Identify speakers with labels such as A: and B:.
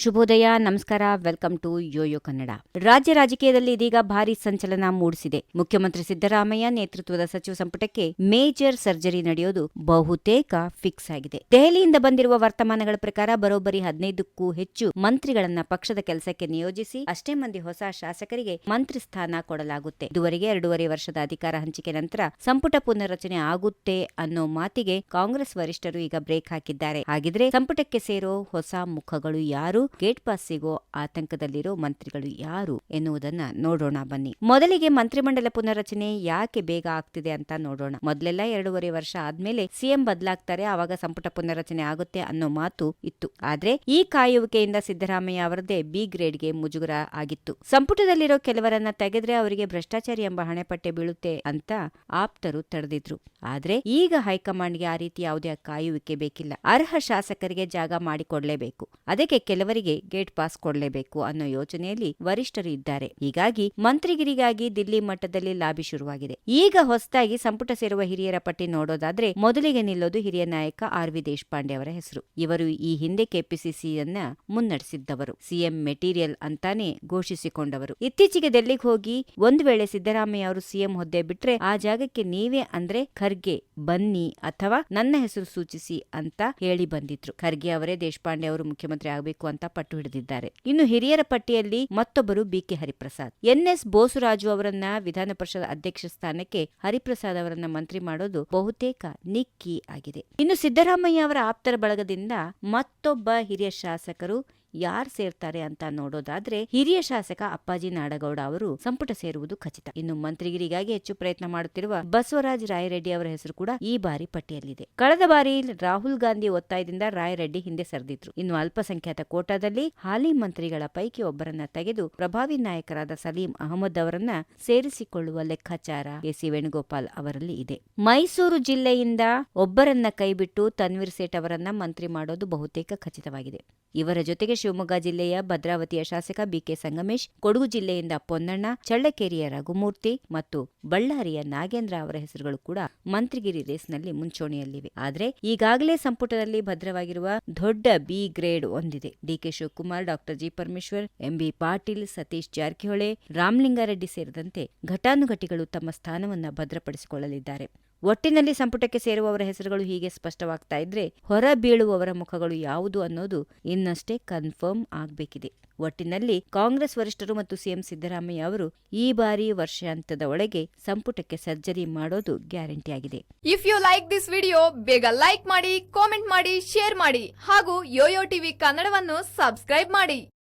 A: ಶುಭೋದಯ, ನಮಸ್ಕಾರ, welcome to Yoyo Kannada. ರಾಜ್ಯ ರಾಜಕೀಯದಲ್ಲಿ ಇದೀಗ ಭಾರಿ ಸಂಚಲನ ಮೂಡಿಸಿದೆ. ಮುಖ್ಯಮಂತ್ರಿ ಸಿದ್ದರಾಮಯ್ಯ ನೇತೃತ್ವದ ಸಚಿವ ಸಂಪುಟಕ್ಕೆ ಮೇಜರ್ ಸರ್ಜರಿ ನಡೆಯೋದು ಬಹುತೇಕ ಫಿಕ್ಸ್ ಆಗಿದೆ. ದೆಹಲಿಯಿಂದ ಬಂದಿರುವ ವರ್ತಮಾನಗಳ ಪ್ರಕಾರ ಬರೋಬ್ಬರಿ ಹದಿನೈದಕ್ಕೂ ಹೆಚ್ಚು ಮಂತ್ರಿಗಳನ್ನ ಪಕ್ಷದ ಕೆಲಸಕ್ಕೆ ನಿಯೋಜಿಸಿ ಅಷ್ಟೇ ಮಂದಿ ಹೊಸ ಶಾಸಕರಿಗೆ ಮಂತ್ರಿ ಸ್ಥಾನ ಕೊಡಲಾಗುತ್ತೆ. ಇದುವರೆಗೆ ಎರಡೂವರೆ ವರ್ಷದ ಅಧಿಕಾರ ಹಂಚಿಕೆ ನಂತರ ಸಂಪುಟ ಪುನರ್ರಚನೆ ಆಗುತ್ತೆ ಅನ್ನೋ ಮಾತಿಗೆ ಕಾಂಗ್ರೆಸ್ ವರಿಷ್ಠರು ಈಗ ಬ್ರೇಕ್ ಹಾಕಿದ್ದಾರೆ. ಹಾಗಿದ್ರೆ ಸಂಪುಟಕ್ಕೆ ಸೇರೋ ಹೊಸ ಮುಖಗಳು ಯಾರು? ಗೇಟ್ ಪಾಸ್ ಸಿಗೋ ಆತಂಕದಲ್ಲಿರೋ ಮಂತ್ರಿಗಳು ಯಾರು ಎನ್ನುವುದನ್ನ ನೋಡೋಣ ಬನ್ನಿ. ಮೊದಲಿಗೆ ಮಂತ್ರಿಮಂಡಲ ಪುನರ್ರಚನೆ ಯಾಕೆ ಬೇಗ ಆಗ್ತಿದೆ ಅಂತ ನೋಡೋಣ. ಮೊದಲೆಲ್ಲ ಎರಡೂವರೆ ವರ್ಷ ಆದ್ಮೇಲೆ ಸಿಎಂ ಬದಲಾಗ್ತಾರೆ, ಆವಾಗ ಸಂಪುಟ ಪುನರ್ರಚನೆ ಆಗುತ್ತೆ ಅನ್ನೋ ಮಾತು ಇತ್ತು. ಆದ್ರೆ ಈ ಕಾಯುವಿಕೆಯಿಂದ ಸಿದ್ದರಾಮಯ್ಯ ಅವರದೇ ಬಿ ಗ್ರೇಡ್ಗೆ ಮುಜುಗರ ಆಗಿತ್ತು. ಸಂಪುಟದಲ್ಲಿರೋ ಕೆಲವರನ್ನ ತೆಗೆದ್ರೆ ಅವರಿಗೆ ಭ್ರಷ್ಟಾಚಾರಿ ಎಂಬ ಹಣೆಪಟ್ಟೆ ಬೀಳುತ್ತೆ ಅಂತ ಆಪ್ತರು ತಡೆದಿದ್ರು. ಆದ್ರೆ ಈಗ ಹೈಕಮಾಂಡ್ಗೆ ಆ ರೀತಿ ಯಾವುದೇ ಕಾಯುವಿಕೆ ಬೇಕಿಲ್ಲ. ಅರ್ಹ ಶಾಸಕರಿಗೆ ಜಾಗ ಮಾಡಿಕೊಡ್ಲೇಬೇಕು. ಅದಕ್ಕೆ ಕೆಲವರಿಗೆ ಗೇಟ್ ಪಾಸ್ ಕೊಡಲೇಬೇಕು ಅನ್ನೋ ಯೋಚನೆಯಲ್ಲಿ ವರಿಷ್ಠರು ಇದ್ದಾರೆ. ಹೀಗಾಗಿ ಮಂತ್ರಿಗಿರಿಗಾಗಿ ದಿಲ್ಲಿ ಮಟ್ಟದಲ್ಲಿ ಲಾಬಿ ಶುರುವಾಗಿದೆ. ಈಗ ಹೊಸದಾಗಿ ಸಂಪುಟ ಸೇರುವ ಹಿರಿಯರ ಪಟ್ಟಿ ನೋಡೋದಾದ್ರೆ ಮೊದಲಿಗೆ ನಿಲ್ಲೋದು ಹಿರಿಯ ನಾಯಕ ಆರ್ ವಿ ದೇಶಪಾಂಡೆ ಅವರ ಹೆಸರು. ಇವರು ಈ ಹಿಂದೆ ಕೆಪಿಸಿಸಿಯನ್ನ ಮುನ್ನಡೆಸಿದ್ದವರು. ಸಿಎಂ ಮೆಟೀರಿಯಲ್ ಅಂತಾನೆ ಘೋಷಿಸಿಕೊಂಡವರು. ಇತ್ತೀಚೆಗೆ ಡೆಲ್ಲಿಗೆ ಹೋಗಿ ಒಂದು ವೇಳೆ ಸಿದ್ದರಾಮಯ್ಯ ಅವರು ಸಿಎಂ ಹುದ್ದೆ ಬಿಟ್ರೆ ಆ ಜಾಗಕ್ಕೆ ನೀವೇ ಅಂದ್ರೆ ಖರ್ಗೆ ಬನ್ನಿ ಅಥವಾ ನನ್ನ ಹೆಸರು ಸೂಚಿಸಿ ಅಂತ ಹೇಳಿ ಬಂದಿದ್ರು. ಖರ್ಗೆ ಅವರೇ ದೇಶಪಾಂಡೆ ಅವರು ಮುಖ್ಯಮಂತ್ರಿ ಆಗಬೇಕು ಅಂತ ಪಟ್ಟು ಹಿಡಿದಿದ್ದಾರೆ ಇನ್ನು ಹಿರಿಯರ ಪಟ್ಟಿಯಲ್ಲಿ ಮತ್ತೊಬ್ಬರು ಬಿಕೆ ಹರಿಪ್ರಸಾದ್. ಎನ್ಎಸ್ ಬೋಸುರಾಜು ಅವರನ್ನ ವಿಧಾನ ಪರಿಷತ್ ಅಧ್ಯಕ್ಷ ಸ್ಥಾನಕ್ಕೆ ಹರಿಪ್ರಸಾದ್ ಅವರನ್ನ ಮಂತ್ರಿ ಮಾಡೋದು ಬಹುತೇಕ ನಿಕ್ಕಿ ಆಗಿದೆ. ಇನ್ನು ಸಿದ್ದರಾಮಯ್ಯ ಅವರ ಆಪ್ತರ ಬಳಗದಿಂದ ಮತ್ತೊಬ್ಬ ಹಿರಿಯ ಶಾಸಕರು ಯಾರ್ ಸೇರ್ತಾರೆ ಅಂತ ನೋಡೋದಾದ್ರೆ ಹಿರಿಯ ಶಾಸಕ ಅಪ್ಪಾಜಿ ನಾಡಗೌಡ ಅವರು ಸಂಪುಟ ಸೇರುವುದು ಖಚಿತ. ಇನ್ನು ಮಂತ್ರಿಗಿರಿಗಾಗಿ ಹೆಚ್ಚು ಪ್ರಯತ್ನ ಮಾಡುತ್ತಿರುವ ಬಸವರಾಜ್ ರಾಯರೆಡ್ಡಿ ಅವರ ಹೆಸರು ಕೂಡ ಈ ಬಾರಿ ಪಟ್ಟಿಯಲ್ಲಿದೆ. ಕಳೆದ ಬಾರಿ ರಾಹುಲ್ ಗಾಂಧಿ ಒತ್ತಾಯದಿಂದ ರಾಯರೆಡ್ಡಿ ಹಿಂದೆ ಸರಿದಿದ್ರು. ಇನ್ನು ಅಲ್ಪಸಂಖ್ಯಾತ ಕೋಟಾದಲ್ಲಿ ಹಾಲಿ ಮಂತ್ರಿಗಳ ಪೈಕಿ ಒಬ್ಬರನ್ನ ತೆಗೆದು ಪ್ರಭಾವಿ ನಾಯಕರಾದ ಸಲೀಂ ಅಹಮದ್ ಅವರನ್ನ ಸೇರಿಸಿಕೊಳ್ಳುವ ಲೆಕ್ಕಾಚಾರ ಎಸಿ ವೇಣುಗೋಪಾಲ್ ಅವರಲ್ಲಿ ಇದೆ. ಮೈಸೂರು ಜಿಲ್ಲೆಯಿಂದ ಒಬ್ಬರನ್ನ ಕೈಬಿಟ್ಟು ತನ್ವೀರ್ ಸೇಠ್ ಅವರನ್ನ ಮಂತ್ರಿ ಮಾಡೋದು ಬಹುತೇಕ ಖಚಿತವಾಗಿದೆ. ಇವರ ಜೊತೆಗೆ ಶಿವಮೊಗ್ಗ ಜಿಲ್ಲೆಯ ಭದ್ರಾವತಿಯ ಶಾಸಕ ಬಿಕೆ ಸಂಗಮೇಶ್, ಕೊಡಗು ಜಿಲ್ಲೆಯಿಂದ ಪೊನ್ನಣ್ಣ, ಚಳ್ಳಕೆರೆಯ ರಘುಮೂರ್ತಿ ಮತ್ತು ಬಳ್ಳಾರಿಯ ನಾಗೇಂದ್ರ ಅವರ ಹೆಸರುಗಳು ಕೂಡ ಮಂತ್ರಿಗಿರಿ ರೇಸ್ನಲ್ಲಿ ಮುಂಚೂಣಿಯಲ್ಲಿವೆ. ಆದರೆ ಈಗಾಗಲೇ ಸಂಪುಟದಲ್ಲಿ ಭದ್ರವಾಗಿರುವ ದೊಡ್ಡ ಬಿ ಗ್ರೇಡ್ ಹೊಂದಿದೆ D K Shivakumar doctor G Parameshwar M B Patil, Satish Jarkiholi, Ramalingareddy ಸೇರಿದಂತೆ ಘಟಾನುಘಟಿಗಳು ತಮ್ಮ ಸ್ಥಾನವನ್ನು ಭದ್ರಪಡಿಸಿಕೊಳ್ಳಲಿದ್ದಾರೆ. ಒಟ್ಟಿನಲ್ಲಿ ಸಂಪುಟಕ್ಕೆ ಸೇರುವವರ ಹೆಸರುಗಳು ಹೀಗೆ ಸ್ಪಷ್ಟವಾಗ್ತಾ ಇದ್ರೆ ಹೊರ ಬೀಳುವವರ ಮುಖಗಳು ಯಾವುದು ಅನ್ನೋದು ಇನ್ನಷ್ಟೇ ಕನ್ಫರ್ಮ್ ಆಗಬೇಕಿದೆ. ಒಟ್ಟಿನಲ್ಲಿ ಕಾಂಗ್ರೆಸ್ ವರಿಷ್ಠರು ಮತ್ತು ಸಿಎಂ ಸಿದ್ದರಾಮಯ್ಯ ಅವರು ಈ ಬಾರಿ ವರ್ಷಾಂತ್ಯದ ಒಳಗೆ ಸಂಪುಟಕ್ಕೆ ಸರ್ಜರಿ ಮಾಡೋದು ಗ್ಯಾರಂಟಿ ಆಗಿದೆ.
B: If you like this video ಬೇಗ ಲೈಕ್ ಮಾಡಿ ಕಾಮೆಂಟ್ ಮಾಡಿ ಶೇರ್ ಮಾಡಿ ಹಾಗೂ ಯೋಯೋ ಟಿವಿ ಕನ್ನಡವನ್ನು ಸಬ್ಸ್ಕ್ರೈಬ್ ಮಾಡಿ.